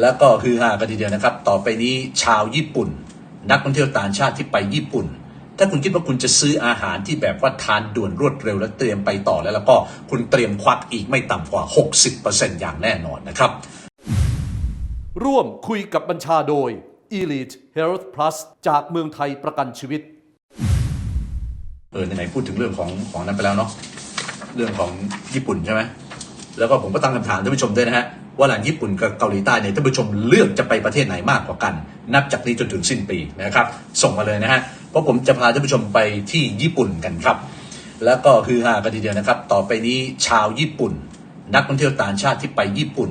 แล้วก็คือฮากันทีเดียวนะครับ ต่อไปนี้ชาวญี่ปุ่น นักท่องเที่ยวต่างชาติที่ไปญี่ปุ่น ถ้าคุณคิดว่าคุณจะซื้ออาหารที่แบบว่าทานด่วนรวดเร็วและเตรียมไปต่อแล้วแล้วก็คุณเตรียมควักอีกไม่ต่ำกว่า 60%อย่างแน่นอนนะครับ ร่วมคุยกับบัญชาโดย Elite Health Plus จากเมืองไทยประกันชีวิต เออไหนๆพูดถึงเรื่องของของนั้นไปแล้วเนาะเรื่องของญี่ปุ่นใช่ไหมแล้วก็ผมก็ตั้งคำถามท่านผู้ชมด้วยนะฮะ ว่าหลังญี่ปุ่นกับเกาหลีใต้เนี่ยท่านผู้ชมเลือกจะไปประเทศไหนมากกว่ากัน นับจากนี้จนถึงสิ้นปีนะครับ ส่งมาเลยนะฮะเพราะผมจะพาท่านผู้ชมไปที่ญี่ปุ่นกันครับ แล้วก็คือฮากันทีเดียวนะครับ ต่อไปนี้ชาวญี่ปุ่น นักท่องเที่ยวต่างชาติที่ไปญี่ปุ่น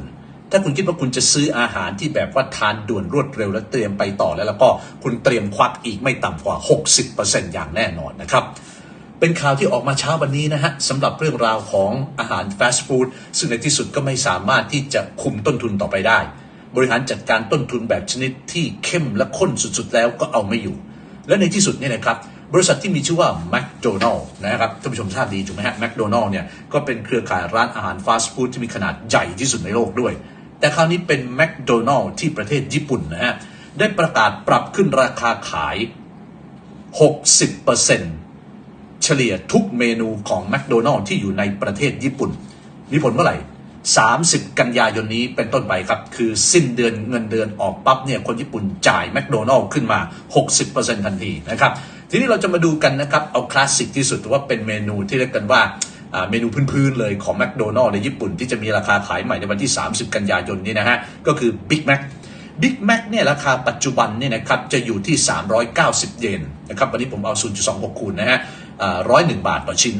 ถ้าคุณคิดว่าคุณจะซื้ออาหารที่แบบว่าทานด่วนรวดเร็วและเตรียมไปต่อแล้วแล้วก็คุณเตรียมควักอีกไม่ต่ำกว่า 60%อย่างแน่นอนนะครับ เป็นข่าวที่ออกมาเช้าวันนี้นะฮะสำหรับเรื่องราวของอาหารฟาสต์ฟู้ดซึ่งในที่สุดก็ไม่สามารถที่จะคุมต้นทุนต่อไปได้ บริหารจัดการต้นทุนแบบชนิดที่เข้มและข้นสุดๆ แล้วก็เอาไม่อยู่ และในที่สุดเนี่ยนะครับบริษัทที่มีชื่อว่า McDonald นะครับท่านผู้ชมทราบดีถูกไหมฮะ McDonald เนี่ยก็เป็นเครือข่ายร้านอาหารฟาสต์ฟู้ดที่มีขนาดใหญ่ที่สุดในโลกด้วย แต่คราวนี้เป็น McDonald ที่ประเทศญี่ปุ่นนะฮะได้ประกาศปรับขึ้นราคาขาย 60% เฉลี่ยทุกเมนูของแม d โดนัล s ที่อยู่ในประเทศญี่ปุ่น มีผลเมื่อไหร่ 30 กันยายนนี้เป็นต้นไปครับ คือสิ้นเดือนเงินเดือนออกปั๊บเนี่ยคนญี่ปุ่นจ่ายแม d โดนัล s ขึ้นมา 60%ทันทีนะครับ ทีนี้เราจะมาดูกันนะครับ เอาคลาสสิกที่สุดว่าเป็นเมนูที่เรียกกันว่าเมนูพื้นๆเลยของแม d โดนัล s ในญี่ปุ่นที่จะมีราคาขายใหม่ในวันที่ 30 กันยายนนี้นะฮะ ก็คือ Big Mac บิ๊กแม็กเนี่ยราคาปัจจุบันเนี่ยนะครับจะอยู่ที่ 390 เยนนะครับวันนี้ผมเอา 0.26 คูณนะฮะร้อยหนึ่งบาทต่อชิ้น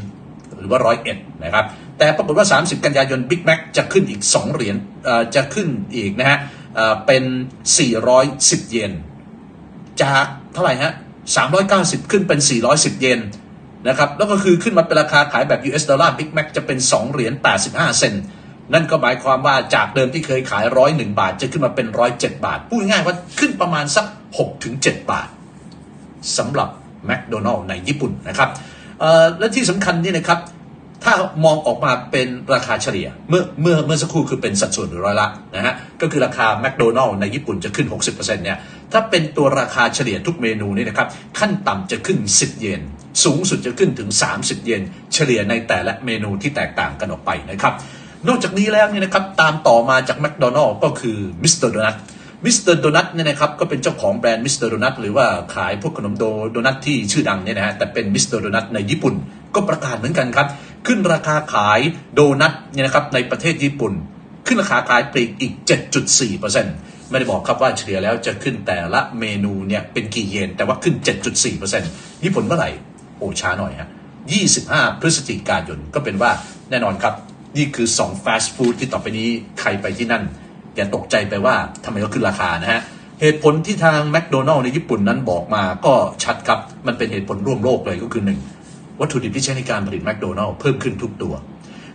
หรือว่าร้อยเอ็ดนะครับแต่ปรากฏว่า 30 กันยายนบิ๊กแม็กจะขึ้นอีก 2 เหรียญจะขึ้นอีกนะฮะเอ่อเป็น 410 เยนจากเท่าไหร่ฮะ 390 ขึ้นเป็น 410 เยนนะครับแล้วก็คือขึ้นมาเป็นราคาขายแบบ US ดอลลาร์ Big Mac จะเป็น 2 เหรียญ85 เซนต์ นั่นก็หมายความว่าจากเดิมที่เคยขายร้อยหนึ่งบาท จะขึ้นมาเป็นร้อยเจ็ดบาท พูดง่ายว่าขึ้นประมาณสัก6ถึง7บาทสำหรับแม d โดนัล s ในญี่ปุ่นนะครับและที่สำคัญนี่นะครับ ถ้ามองออกมาเป็นราคาเฉลี่ยเมื่อเมื่อเมื่อสักครู่คือเป็นสัดส่วนหรือร้อยละนะฮะก็คือราคาแม d โดนัล s ในญี่ปุ่นจะขึ้น 60%เนี่ยถ้าเป็นตัวราคาเฉลี่ยทุกเมนูนี่นะครับ ขั้นต่ำจะขึ้น 10 เยนสูงสุดจะขึ้นถึง 30 เยนเฉลี่ยในแต่ละเมนูที่แตกต่างกันออกไปนะครับ นอกจากนี้แล้วเนี่ยนะครับตามต่อมาจากแม d โดนัล s ก็คือมิสเตอร์โดนัทมิสเตอร์โดนัทเนี่ยนะครับก็เป็นเจ้าของแบรนด์มิสเตอร์โดนัทหรือว่าขายพวกขนมโดโดนัทที่ชื่อดังเนี่ยนะฮะแต่เป็นมิสเตอร์โดนัทในญี่ปุ่นก็ประกาศเหมือนกันครับ ขึ้นราคาขายโดนัทเนี่ยนะครับในประเทศญี่ปุ่น ขึ้นราคาขายปลีกอีก 7.4%ไม่ได้บอกครับว่าเฉลี่ยแล้วจะขึ้นแต่ละเมนูเนี่ยเป็นกี่เยนแต่ว่าขึ้น 7.4%นี่ผลเมื่อไหร่โอ้ช้าหน่อยฮะ25 พฤศจิกายนก็เป็นว่าแน่นอนครับ นี่คือ2 fast food ที่ต่อไปนี้ใครไปที่นั่น อย่าตกใจไปว่าทำไมเขาขึ้นราคานะฮะ เหตุผลที่ทางแม d โดนัล s ในญี่ปุ่นนั้นบอกมาก็ชัดครับ มันเป็นเหตุผลร่วมโลกเลยก็คือ1วัตถุดิบที่ใช้ในการผลิตแม d โดนัล s เพิ่มขึ้นทุกตัว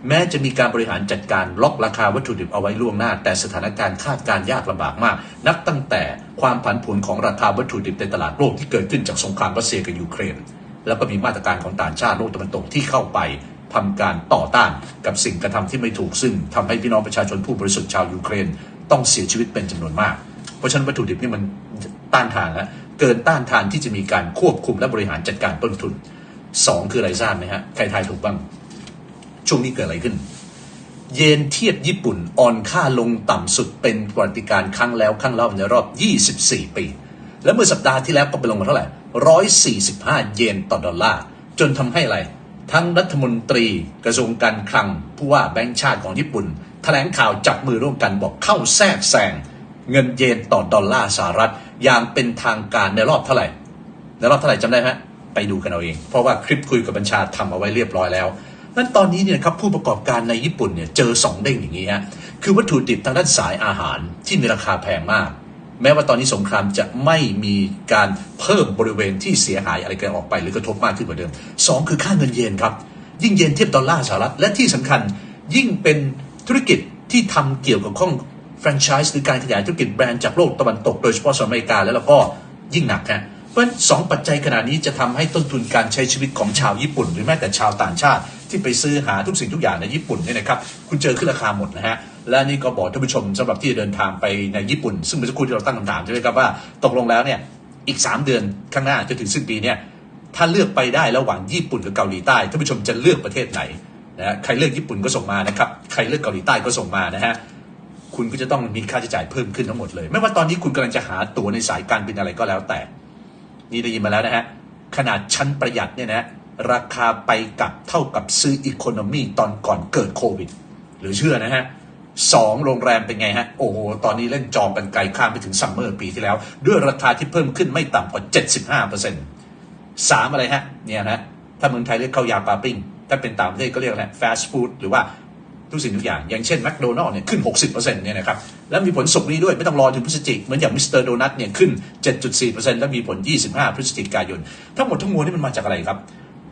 แม้จะมีการบริหารจัดการล็อกราคาวัตถุดิบเอาไว้ล่วงหน้า แต่สถานการณ์คาดการณ์ยากลำบากมาก นับตั้งแต่ความผันผวนของราคาวัตถุดิบในตลาดโลกที่เกิดขึ้นจากสงครามรัสเซียกับยูเครน แล้วก็มีมาตรการของต่างชาติโลกตะวันตกที่เข้าไป ทำการต่อต้านกับสิ่งกระทำที่ไม่ถูกซึ่งทำให้พี่น้องประชาชนผู้บริสุทธิ์ชาวยูเครน ต้องเสียชีวิตเป็นจำนวนมาก เพราะฉะนั้นวัตถุดิบนี่มันต้านทานแล้วเกินต้านทานที่จะมีการควบคุมและบริหารจัดการต้นทุนสองคืออะไรทราบไหมฮะใครทายถูกบ้าง ช่วงนี้เกิดอะไรขึ้น เยนเทียบญี่ปุ่นอ่อนค่าลงต่ำสุดเป็นประวัติการครั้งแล้วครั้งเล่าในรอบ 24 ปี และเมื่อสัปดาห์ที่แล้วก็ไปลงมาเท่าไหร่145 เยนต่อดอลลาร์จนทำให้อะไร ทั้งรัฐมนตรีกระทรวงการคลัง ผู้ว่าแบงก์ชาติของญี่ปุ่น แถลงข่าวจับมือร่วมกันบอกเข้าแทรกแซงเงินเยนต่อดอลลาร์สหรัฐอย่างเป็นทางการในรอบเท่าไหร่ ในรอบเท่าไหร่จำได้ไหมไปดูกันเอาเอง เพราะว่าคลิปคุยกับบัญชาทำเอาไว้เรียบร้อยแล้วนั้นตอนนี้เนี่ยครับผู้ประกอบการในญี่ปุ่นเนี่ยเจอสองเด้งอย่างนี้ฮะคือวัตถุดิบทางด้านสายอาหารที่มีราคาแพงมาก แม้ว่าตอนนี้สงครามจะไม่มีการเพิ่มบริเวณที่เสียหายอะไรกันออกไป หรือกระทบมากขึ้นกว่าเดิมสองคือค่าเงินเยนครับ ยิ่งเยนเทียบดอลลาร์สหรัฐ และที่สำคัญยิ่งเป็นธุรกิจที่ทำเกี่ยวกับข้องแฟรนไชส์หรือการขยายธุรกิจแบรนด์จากโลกตะวันตก โดยเฉพาะสหรัฐอเมริกาแล้วก็ยิ่งหนักฮะเพราะฉะนั้นสองปัจจัยขนาดนี้จะทำให้ต้นทุนการใช้ชีวิตของชาวญี่ปุ่น หรือแม้แต่ชาวต่างชาติ ที่ไปซื้อหาทุกสิ่งทุกอย่างในญี่ปุ่นเนี่ยนะครับคุณเจอขึ้นราคาหมดนะฮะและนี่ก็บอกท่านผู้ชมสำหรับที่จะเดินทางไปในญี่ปุ่น ซึ่งเมื่อสักครู่ที่เราตั้งคำถามใช่ไหมครับว่าตกลงแล้วเนี่ยอีก 3 เดือนข้างหน้าจนถึงสิ้นปีเนี่ยถ้าเลือกไปได้ระหว่างญี่ปุ่นกับเกาหลีใต้ท่านผู้ชมจะเลือกประเทศไหนนะฮะใครเลือกญี่ปุ่นก็ส่งมานะครับใครเลือกเกาหลีใต้ก็ส่งมานะฮะคุณก็จะต้องมีค่าใช้จ่ายเพิ่มขึ้นทั้งหมดเลย ไม่ว่าตอนนี้คุณกำลังจะหาตั๋วในสายการบินอะไรก็แล้วแต่ นี่ได้ยินมาแล้วนะฮะขนาดชั้นประหยัดเนี่ยนะ ราคาไปกลับเท่ากับซื้ออีโคโนมีตอนก่อนเกิดโควิด หรือเชื่อนะฮะสองโรงแรมเป็นไงฮะ โอ้โห ตอนนี้เล่นจองกันไกลข้ามไปถึงซัมเมอร์ปีที่แล้ว ด้วยราคาที่เพิ่มขึ้นไม่ต่ำกว่า 75เปอร์เซ็นต์สามอะไรฮะ เนี่ยนะ ถ้าเมืองไทยเรียกข้าวยาปลาปิ้ง ถ้าเป็นต่างประเทศก็เรียกอะไรฟาสต์ฟู้ดหรือว่าทุกสิ่งทุกอย่าง อย่างเช่นแมคโดนัลล์เนี่ยขึ้น 60%เนี่ยนะครับ แล้วมีผลสุกนี้ด้วยไม่ต้องรอถึงพฤศจิกเหมือนอย่างมิสเตอร์โดนัทเนี่ยขึ้น 7.4%แล้วมีผล 25 พฤศจิกายน ทั้งหมดทั้งมวลนี่มันมาจากอะไรครับ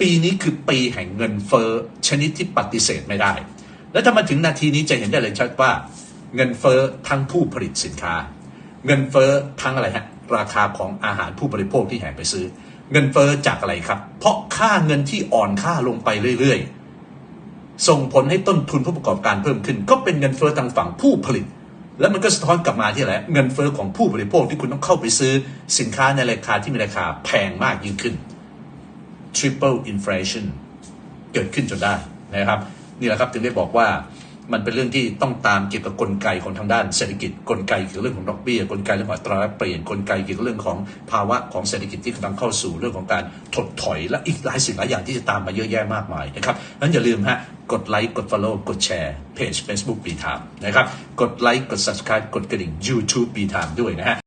ปีนี้คือปีแห่งเงินเฟ้อชนิดที่ปฏิเสธไม่ได้ แล้วถ้ามาถึงนาทีนี้จะเห็นได้เลยชัดว่า เงินเฟ้อทั้งผู้ผลิตสินค้า เงินเฟ้อทั้งอะไรฮะราคาของอาหารผู้บริโภคที่แห่ไปซื้อ เงินเฟ้อจากอะไรครับ เพราะค่าเงินที่อ่อนค่าลงไปเรื่อยๆ ส่งผลให้ต้นทุนผู้ประกอบการเพิ่มขึ้น ก็เป็นเงินเฟ้อทางฝั่งผู้ผลิต แล้วมันก็สะท้อนกลับมาที่อะไรเงินเฟ้อของผู้บริโภคที่คุณต้องเข้าไปซื้อสินค้าในราคาที่มีราคาแพงมากยิ่งขึ้น triple inflation เกิดขึ้นจนได้นะครับนี่แหละครับถึงได้บอกว่ามันเป็นเรื่องที่ต้องตามเกี่ยวกับกลไกของทางด้านเศรษฐกิจกลไกเกี่ยวกับเรื่องของดอกเบี้ยกลไกเรื่องของอัตราเปลี่ยนกลไกเกี่ยวกับเรื่องของภาวะของเศรษฐกิจที่กำลังเข้าสู่เรื่องของการถดถอยและอีกหลายสิ่งหลายอย่างที่จะตามมาเยอะแยะมากมายนะครับนั้นอย่าลืมฮะกดไลค์กด follow กดแชร์เพจ Facebook ปีทามนะครับกดไลค์กด subscribe กดกระดิ่ง YouTube ปีทามด้วยนะฮะ